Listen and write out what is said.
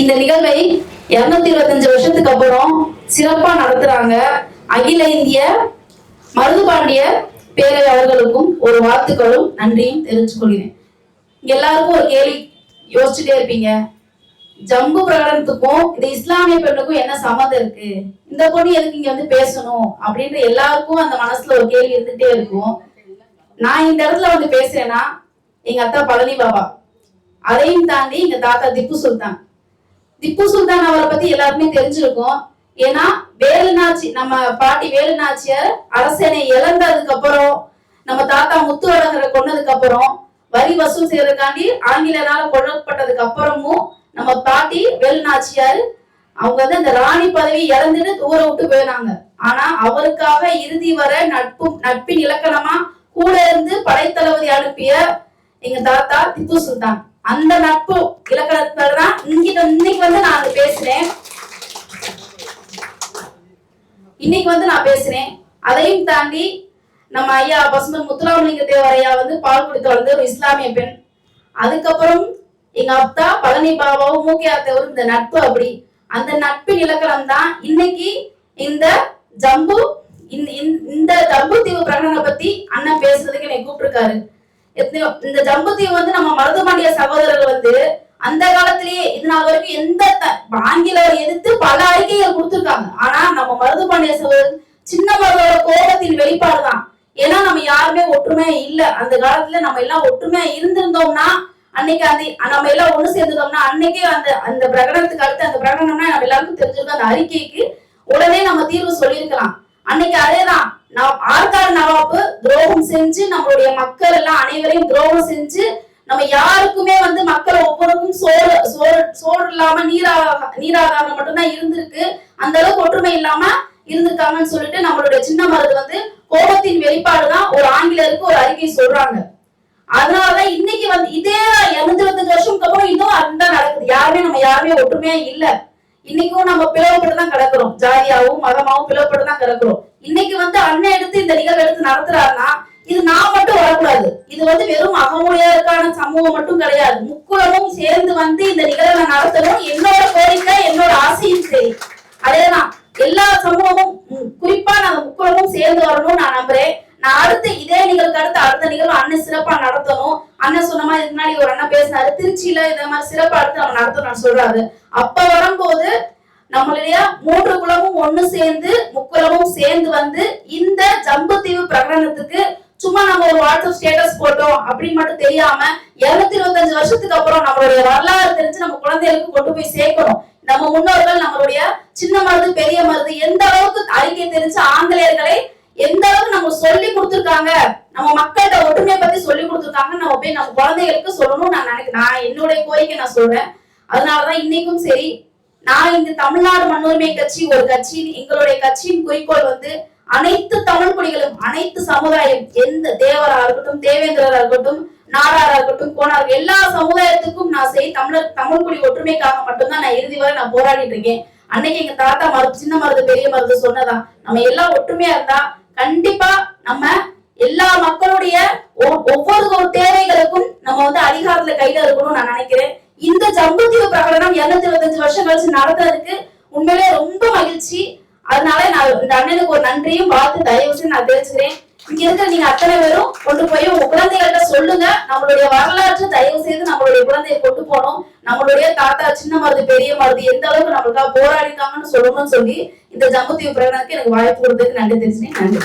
இந்த நிகழ்வை இருநூத்தி இருபத்தஞ்சு வருஷத்துக்கு அப்புறம் சிறப்பா நடத்துறாங்க அகில இந்திய மருதுபாண்டிய பேரவை அவர்களுக்கும் ஒரு வாழ்த்துக்களும் நன்றியும் தெரிவித்துக் கொள்கிறேன் எல்லாருக்கும் ஒரு கேள்வி யோசிச்சுட்டே இருப்பீங்க. ஜம்பு பிரகடனத்துக்கும் இந்த இஸ்லாமிய பெண்ணுக்கும் என்ன சம்மந்தம் இருக்கு? இந்த பொண்ணு எதுக்கு இங்க வந்து பேசணும்? அப்படின்ற எல்லாருக்கும் அந்த மனசுல ஒரு கேள்வி இருந்துட்டே இருக்கும். நான் இந்த இடத்துல வந்து பேசுறேன்னா எங்க அத்தா பழனி பாபா. அதையும் தாண்டி எங்க தாத்தா திப்பு சுல்தான். திப்பு சுல்தான் அவரை பத்தி எல்லாருக்குமே தெரிஞ்சிருக்கும். ஏன்னா வேலுநாச்சி நம்ம பாட்டி வேலுநாச்சியார் அரசனை இழந்ததுக்கு அப்புறம் நம்ம தாத்தா முத்துவடகரை கொன்னதுக்கு அப்புறம் வரி வசூல் செய்யறதுக்காண்டி ஆங்கிலனால கொல்லப்பட்டதுக்கு அப்புறமும் நம்ம பாட்டி வேலுநாச்சியார் அவங்க வந்து அந்த ராணி பதவி இழந்துட்டு தூர விட்டு போயினாங்க. ஆனா அவருக்காக இறுதி வர நட்பு நட்பின் இலக்கணமா கூட இருந்து படைத்தளபதி அனுப்பிய எங்க தாத்தா திப்பு சுல்தான். அந்த நட்பு இலக்கணத்துல தான் இங்கிட்ட இன்னைக்கு வந்து நான் அது பேசுறேன். இன்னைக்கு வந்து நான் பேசுறேன். அதையும் தாண்டி நம்ம ஐயா பசுமன் முத்துராமலிங்க தேவர் ஐயா வந்து பால் கொடுத்து வளர்ந்த ஒரு இஸ்லாமிய பெண். அதுக்கப்புறம் எங்க அப்பா பழனி பாபாவும் மூக்கியா தேவரும் இந்த நட்பு அப்படி. அந்த நட்பின் இலக்கணம் தான் இன்னைக்கு இந்த ஜம்பு இந்த- இந்த- இந்த ஜம்பு தீவு பிரகடனை பத்தி அண்ணன் பேசுறதுக்கு என்னை கூப்பிட்டுருக்காரு. எத்தனையோ இந்த ஜம்பு வந்து நம்ம மருதுபாண்டிய சகோதரர்கள் வந்து அந்த காலத்திலேயே இது நாள் வரைக்கும் எந்த ஆங்கில எதிர்த்து பல அறிக்கைகள் கொடுத்திருக்காங்க. ஆனா நம்ம மருதுபாண்டிய சகோதரர் சின்ன மருதோட கோபத்தின் வெளிப்பாடுதான். ஏன்னா நம்ம யாருமே ஒற்றுமையா இல்ல. அந்த காலத்துல நம்ம எல்லாம் ஒற்றுமையா இருந்திருந்தோம்னா அன்னைக்கு அந்த நம்ம எல்லாம் ஒண்ணு சேர்ந்துட்டோம்னா அன்னைக்கே அந்த அந்த பிரகடனத்துக்கு அடுத்து அந்த பிரகடனம்னா நம்ம எல்லாருக்கும் தெரிஞ்சிருக்கோம் அந்த அறிக்கைக்கு உடனே நம்ம தீர்வு சொல்லியிருக்கலாம். அன்னைக்கு அதேதான். நான் ஆற்காடு நவாப்பு துரோகம் செஞ்சு நம்மளுடைய மக்கள் எல்லாம் அனைவரையும் துரோகம் செஞ்சு நம்ம யாருக்குமே வந்து மக்கள் ஒவ்வொருக்கும் சோறு சோறு சோறு இல்லாம நீராக நீராகாரம் மட்டும்தான் இருந்திருக்கு. அந்த அளவுக்கு ஒற்றுமை இல்லாம இருந்திருக்காங்கன்னு சொல்லிட்டு நம்மளுடைய சின்ன மருது வந்து கோபத்தின் வெளிப்பாடுதான் ஒரு ஆங்கிலருக்கு ஒரு அறிக்கை சொல்றாங்க. அதனாலதான் இன்னைக்கு வந்து இதே இருநூத்தி இருபத்தஞ்சு வருஷத்துக்கு அப்புறம் இன்னும் அதுதான் நடக்குது. யாருமே நம்ம யாருமே ஒற்றுமையா இல்லை. இன்னைக்கும் நம்ம பிளவுபட்டு தான் கிடக்குறோம். ஜாதியாவும் மதமாவும் பிளவுபட்டு தான் கிடக்குறோம். இன்னைக்கு வந்து அண்ணன் எடுத்து இந்த நிகழ்வு எடுத்து நடத்துறாருன்னா இது நான் மட்டும் வரக்கூடாது. இது வந்து வெறும் அகமுடையாருக்கான சமூகம் மட்டும் கிடையாது. முக்குளமும் சேர்ந்து வந்து இந்த நிகழ்வை நடத்தணும். என்னோட கோரிக்கை என்னோட ஆசையும் சரி. அதேதான். எல்லா சமூகமும் குறிப்பா நாங்க முக்குளமும் சேர்ந்து வரணும்னு நான் நம்புறேன். நான் அடுத்து இதே நிகழ்வுக்கு அடுத்து அடுத்த நிகழ்வு அண்ணன் சிறப்பா நடத்தணும். அண்ணன் சொன்ன மாதிரி முன்னாடி ஒரு அண்ணன் பேசினாரு. திருச்சியில இந்த மாதிரி சிறப்பு அடுத்து நம்ம நடத்தணும்னு சொல்றாரு. அப்ப வரும்போது நம்மளுடைய மூன்று குலமும் ஒண்ணு சேர்ந்து முக்குலமும் சேர்ந்து வந்து இந்த ஜம்புத்தீவு பிரகடனத்துக்கு சும்மா நம்ம ஒரு வாட்ஸ்அப் ஸ்டேட்டஸ் போட்டோம் அப்படின்னு மட்டும் தெரியாம இருநூத்தி இருபத்தஞ்சு வருஷத்துக்கு அப்புறம் நம்மளுடைய வரலாறு தெரிஞ்சு நம்ம குழந்தைகளுக்கு கொண்டு போய் சேர்க்கணும். நம்ம முன்னோர்கள் நம்மளுடைய சின்ன மருந்து பெரிய மருந்து எந்த அளவுக்கு அறிக்கை தெரிஞ்ச ஆங்கிலேயர்களை எந்த அளவுக்கு நம்ம சொல்லி கொடுத்துருக்காங்க நம்ம மக்கள்கிட்ட ஒற்றுமையை பத்தி சொல்லி கொடுத்துருக்காங்க நம்ம போய் நம்ம குழந்தைகளுக்கு சொல்லணும்னு நான் நினைக்கிறேன். நான் என்னுடைய கோரிக்கை நான் சொல்றேன். அதனாலதான் இன்னைக்கும் சரி நான் இந்த தமிழ்நாடு மண்ணுரிமை கட்சி ஒரு கட்சி எங்களுடைய கட்சியின் குறிக்கோள் வந்து அனைத்து தமிழ் குடிகளும் அனைத்து சமுதாயம் எந்த தேவரா இருக்கட்டும் தேவேந்திரரா இருக்கட்டும் நாடாரா இருக்கட்டும் கோனார் எல்லா சமுதாயத்துக்கும் நான் செய் தமிழர் தமிழ் குடி ஒற்றுமைக்காக மட்டும்தான் நான் இறுதி வரை நான் போராடிட்டு இருக்கேன். அன்னைக்கு எங்க தாத்தா மருது சின்ன மருது பெரிய மருது சொன்னதான் நம்ம எல்லாம் ஒற்றுமையா இருந்தா கண்டிப்பா நம்ம எல்லா மக்களுடைய ஒ- ஒவ்வொரு ஒரு தேவைகளுக்கும் நம்ம வந்து கையில இருக்கணும்னு நான் நினைக்கிறேன். இந்த ஜம்புத்தீவு பிரகடனம் இருநூத்தி இருபத்தஞ்சு வருஷம் கழிச்சு நடத்துறதுக்கு உண்மையிலே ரொம்ப மகிழ்ச்சி. அதனால நான் இந்த அண்ணனுக்கு ஒரு நன்றியும் வாழ்த்து தயவு செய்து நான் தெரிஞ்சுக்கிறேன் இங்க இருக்கிற நீங்க அத்தனை பேரும் கொண்டு போய் உங்க குழந்தைகள்கிட்ட சொல்லுங்க. நம்மளுடைய வரலாற்று தயவு செய்து நம்மளுடைய குழந்தைய கொண்டு போனோம் நம்மளுடைய தாத்தா சின்ன மருது பெரிய மருது எந்த அளவுக்கு நம்மளுக்காக போராடிட்டாங்கன்னு சொல்லணும்னு சொல்லி இந்த ஜம்புத்தீவு பிரகடனத்துக்கு எனக்கு வாய்ப்பு கொடுத்ததுக்கு நன்றி தெரிஞ்சுனேன் நன்றி.